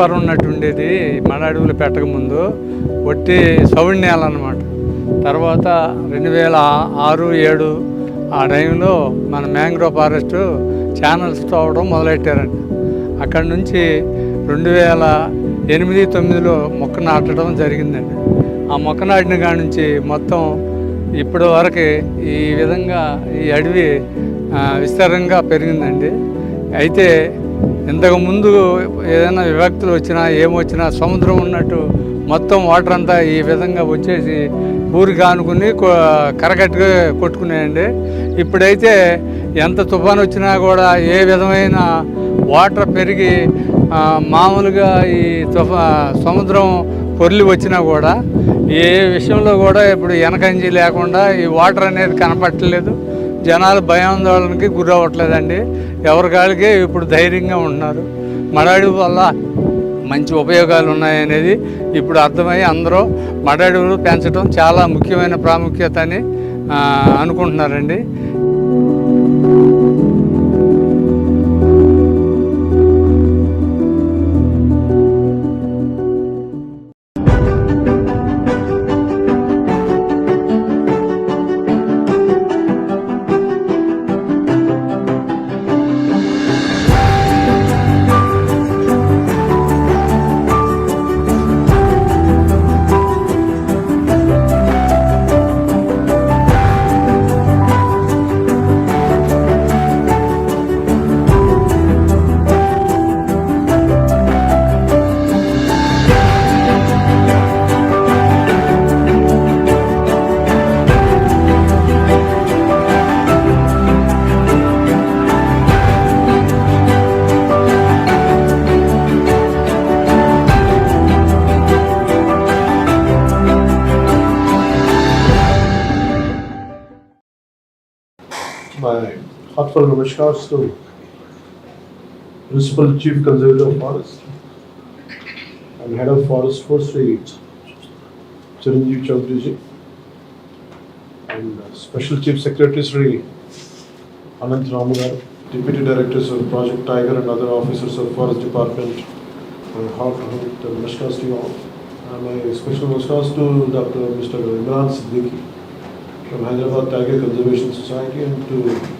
పొలం ఉన్నట్టు ఉండేది మన అడవులు పెట్టకముందు. వట్టి సౌండ్ నేల అనమాట తర్వాత రెండు వేల ఆరు ఏడు ఆ టైంలో మన మ్యాంగ్రోవ్ ఫారెస్ట్ ఛానల్స్ తోవడం మొదలెట్టారండి అక్కడి నుంచి రెండు వేల ఎనిమిది తొమ్మిదిలో మొక్క నాటడం జరిగిందండి ఆ మొక్క నాటిన కాడ నుంచి మొత్తం ఇప్పటి వరకు ఈ విధంగా ఈ అడవి విస్తారంగా పెరిగిందండి. అయితే ఇంతకు ముందు ఏదైనా విభక్తులు వచ్చినా ఏమొచ్చినా సముద్రం ఉన్నట్టు మొత్తం వాటర్ అంతా ఈ విధంగా వచ్చేసి ఊరికి ఆనుకుని కరగట్టుగా కరకట్టుగా ఇప్పుడైతే ఎంత తుఫాన్ వచ్చినా కూడా ఏ విధమైన వాటర్ పెరిగి మామూలుగా ఈ తుఫా సముద్రం పొర్లి వచ్చినా కూడా ఏ విషయంలో కూడా ఇప్పుడు వెనకంజి లేకుండా ఈ వాటర్ అనేది కనపట్టలేదు జనాలు భయాందోళనకి గురవ్వట్లేదండి. ఎవరికాళ్ళకే ఇప్పుడు ధైర్యంగా ఉంటున్నారు. మడాడి వల్ల మంచి ఉపయోగాలు ఉన్నాయనేది ఇప్పుడు అర్థమై అందరూ మడాడులు పెంచడం చాలా ముఖ్యమైన ప్రాముఖ్యత అని అనుకుంటున్నారండి. पर नमस्कार so principal chief conservator of forest and head of forest for state, Chiranjeev Chaudhary ji and special chief secretary Shri Anant Ram deputy directors of project tiger and other officers of forest department doctor Imran Siddiqui from Hyderabad tiger conservation society and to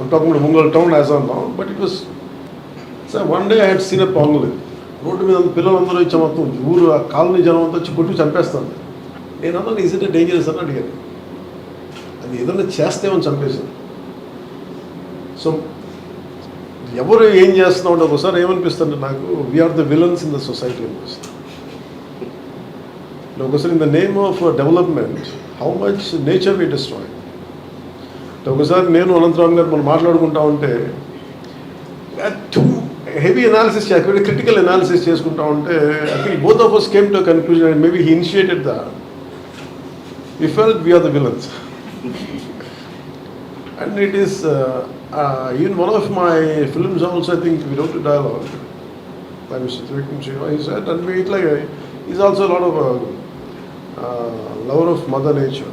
I'm talking about Ungol town as of now, but it was. So one day I had seen a pangolin. రోడ్డు మీద పిల్లలందరూ ఇచ్చే మొత్తం ఊరు ఆ colony జనం అంతా వచ్చి కొట్టి చంపేస్తాను నేను అన్నాను ఈజ్ ఇట్ డేంజరస్ అని అడిగాను అది ఏదైనా చేస్తేమని చంపేసింది సో ఎవరు ఏం చేస్తున్నాం అంటే ఒకసారి ఏమనిపిస్తుంది నాకు we are the villains in the society అనిపిస్తుంది. ఒకసారి in the name of development how much nature we destroy ఒకసారి నేను అనంతరామ్ గారు మనం మాట్లాడుకుంటా ఉంటే హెవీ అనాలిసిస్ చేయాలి క్రిటికల్ అనాలిసిస్ చేసుకుంటా ఉంటే I think both of us came to conclusion and maybe he initiated the we fell we are the villains and it is even one of my films also I think we wrote dialogue by Mr. Trivikram Shiva. Is also lot of lover of mother nature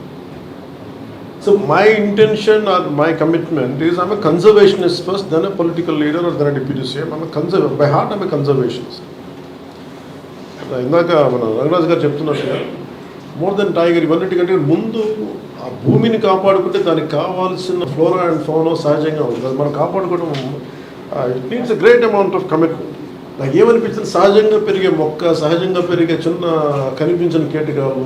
So my intention or my commitment is I'm a conservationist first, then a political leader or then a deputy CM. I'm a conserv- by heart I'm a conservationist. ఇందాక మన రంగరాజు గారు చెప్తున్నట్టుగా more than tiger ఇవన్నిటికంటే ముందు ఆ భూమిని కాపాడుకుంటే దానికి కావాల్సిన flora and ఫోనో సహజంగా ఉంటుంది అది మనం కాపాడుకోవడం it means a great amount of commitment నాకు ఏమనిపించింది సహజంగా పెరిగే మొక్క సహజంగా పెరిగే చిన్న కనిపించిన కేటకాలు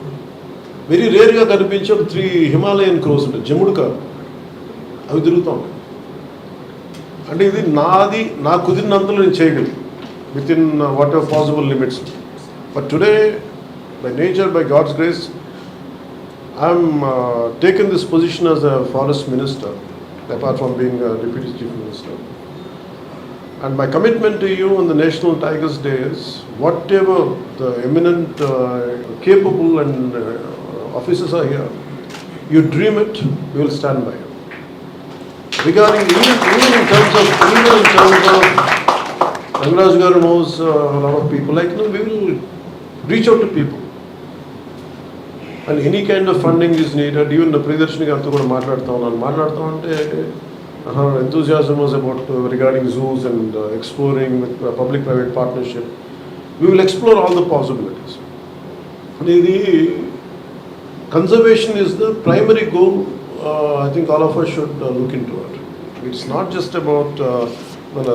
వెరీ రేర్గా కనిపించే ఒక త్రీ హిమాలయన్ క్రోస్ ఉంటాయి. జముడు కాదు. అవి తిరుగుతూ ఉంటాయి. అంటే ఇది నాది నా కుదిరినంతలో నేను చేయగలను. Within whatever possible limits but today by nature by God's grace I'm taken this position as a forest minister apart from being deputy chief minister And my commitment to you on the National Tigers Day is whatever the eminent, uh, capable, and uh, officers are here you dream it will stand by regarding Rangaraju గారు knows of people like we will reach out to people and any kind of funding is needed even Priyadarshini గారితో కూడా మాట్లాడుతా ఉన్నాను. మాట్లాడతాం అంటే enthusiasm was about regarding zoos and exploring with public private partnership we will explore all the possibilities అనేది conservation is the primary goal. Uh, I think all of us should uh, look into it. It's not just about uh, మన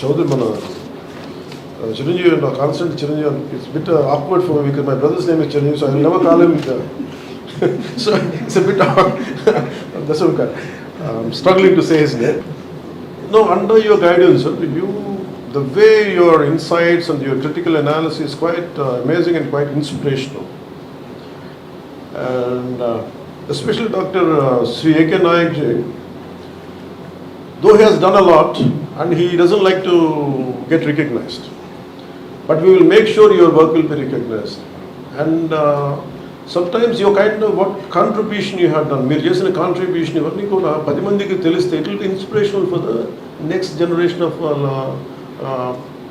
చౌదరి మన uh, Chiranjeevi and constant Chiranjeevi. It's a bit uh, awkward for me because my brother's name is Chiranjeevi, so I will never call him. Uh, so it's a bit awkward. That's okay. I'm struggling to say his name. No, under your guidance, sir, you, the way your insights and your critical analysis is quite uh, amazing and quite inspirational. And uh, especially Dr. Uh, Sri A.K. Nayak ji, though he has done a lot and he doesn't like to get recognized, but we will make sure your work will be recognized. And uh, sometimes your kind of what contribution you have done, మీరు చేసిన contribution ఇవన్నీ కూడా పది మందికి తెలిస్తే it will be inspirational for the next generation of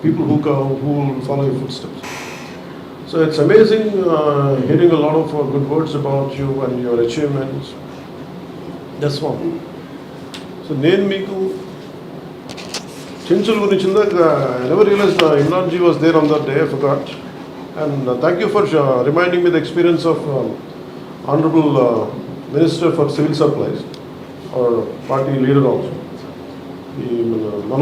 people who who follow your footsteps So it's amazing hearing a lot of good words about you and your achievements that's one so నేను మీకు చెంచుల గురించి ఇందాక never realize Imran ji was there on that day forgot and thank you for reminding me the experience of honourable minister for civil supplies or party leader also ఈ మన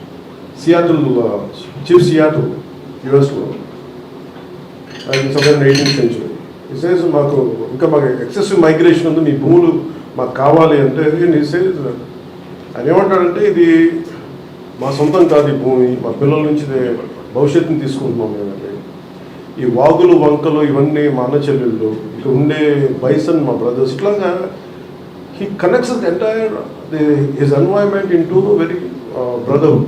Seattle chief Seattle యుఎస్లో. Seven eighteenth century ఇసేజ్ మాకు ఇంకా మాకు excessive migration ఉంది మీ భూములు మాకు కావాలి అంటే ఇసేజ్ ఆయన ఏమంటాడంటే ఇది మా సొంతం కాదు ఈ భూమి మా పిల్లల నుంచి భవిష్యత్తుని తీసుకుంటున్నాం మేమంటే ఈ వాగులు వంకలు ఇవన్నీ మా అన్న చెల్లెళ్ళు ఇక్కడ ఉండే బైసన్ మా బ్రదర్స్ ఇట్లాగా he connects entire his environment into very brotherhood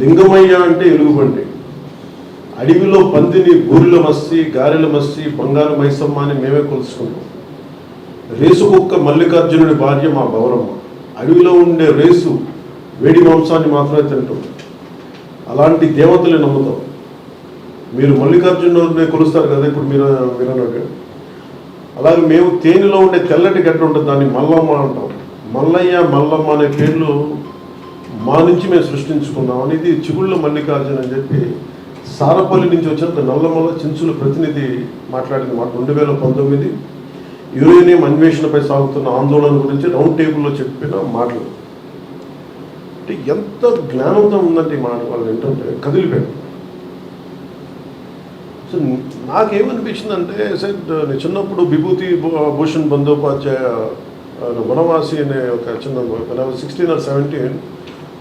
Lingamayya అంటే ఎలుగుబంటి అడవిలో పందిని బూరిల మస్సి గారెల మస్సి బంగారు మైసమ్మ అని మేమే కొలుసుకుంటాం. రేసు కుక్క మల్లికార్జునుడి భార్య మా గౌరమ్మ అడవిలో ఉండే రేసు వేడి మాంసాన్ని మాత్రమే తింటాం. అలాంటి దేవతలే నమ్ముతాం. మీరు మల్లికార్జునుడిని కొలుస్తారు కదా ఇప్పుడు మీరు మీరు అన్నట్టు. అలాగే మేము తేనెలో ఉండే తెల్లటి గడ్డ ఉంటుంది దాన్ని మల్లమ్మ అంటాం. మల్లయ్య మల్లమ్మ అనే పేర్లు మా నుంచి మేము సృష్టించుకున్నాం అనేది చిగుళ్ళ మల్లికార్జున అని చెప్పి సారపల్లి నుంచి వచ్చిన నల్లమల్ల చెంచుల ప్రతినిధి మాట్లాడిన మాట. రెండు వేల పంతొమ్మిది యురేనియం అన్వేషణపై సాగుతున్న ఆందోళన గురించి రౌండ్ టేబుల్లో చెప్పిన మాటలు. అంటే ఎంత జ్ఞానంతో ఉందంటే ఈ మాట వాళ్ళు ఏంటంటే కదిలిపోయాడు సో నాకేమనిపించిందంటే సైడ్ నేను చిన్నప్పుడు విభూతి భూషణ్ బందోపాధ్యాయ వనవాసి అనే ఒక చిన్న sixteen or seventeen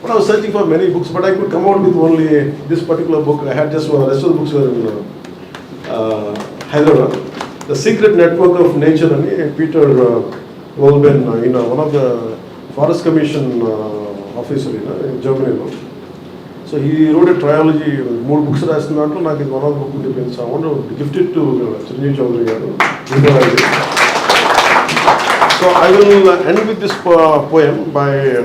but I was searching for many books but I could come out with only this particular book I had just rest of books Hyderabad the secret network of nature అని Peter వోల్బెన్ ఈయన one of the forest commission officer ఈయన జర్మనీలో so ఈ road trilogy మూడు books రాసిన దాంట్లో నాకు ఇది వన్ ఆఫ్ బుక్ ఉండిపోయింది so amount gifted to Chiranjeevi Chowdary గారు so I will end with this poem bye uh,